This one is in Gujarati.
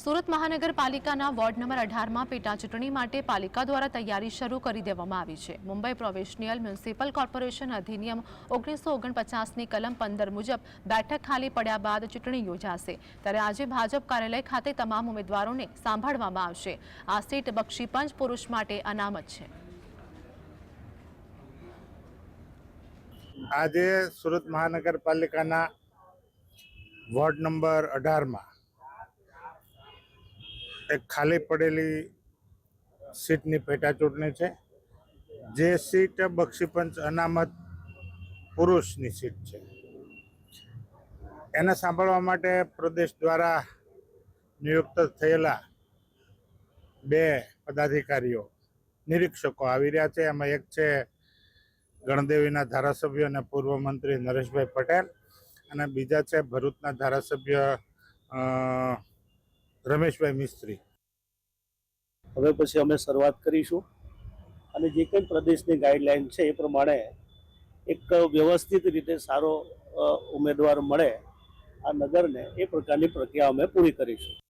સુરત મહાનગરપાલિકાના વોર્ડ નંબર અઢારમાં પેટા માટે પાલિકા દ્વારા તૈયારી શરૂ કરી દેવામાં આવી છે. મુંબઈ પ્રોવિન્શિયલ મ્યુનિસિપલ કોર્પોરેશન અધિનિયમ ઓગણીસો ઓગણપચાસની કલમ પંદર મુજબ બેઠક ખાલી પડ્યા બાદ ચૂંટણી યોજાશે. ત્યારે આજે ભાજપ કાર્યાલય ખાતે તમામ ઉમેદવારોને સાંભળવામાં આવશે. આ સીટ બક્ષીપંચ પુરુષ માટે અનામત છે. આજે સુરત મહાનગરપાલિકાના વોર્ડ નંબર અઢારમાં એક ખાલી પડેલી સીટની પેટા ચૂંટણી છે. જે સીટ બક્ષીપંચ અનામત પુરુષની સીટ છે. એને સાંભળવા માટે પ્રદેશ દ્વારા નિયુક્ત થયેલા બે પદાધિકારીઓ, નિરીક્ષકો આવી રહ્યા છે. એમાં એક છે ગણદેવીના ધારાસભ્ય અને પૂર્વ મંત્રી નરેશભાઈ પટેલ અને બીજા છે ભરૂચના ધારાસભ્ય રમેશભાઈ મિસ્ત્રી. હવે પછી અમે શરૂઆત કરીશું. અને જે કંઈ પ્રદેશની ગાઈડલાઈન છે એ પ્રમાણે એક વ્યવસ્થિત રીતે સારો ઉમેદવાર મળે આ નગરને એ પ્રકારની પ્રક્રિયા અમે પૂરી કરીશું.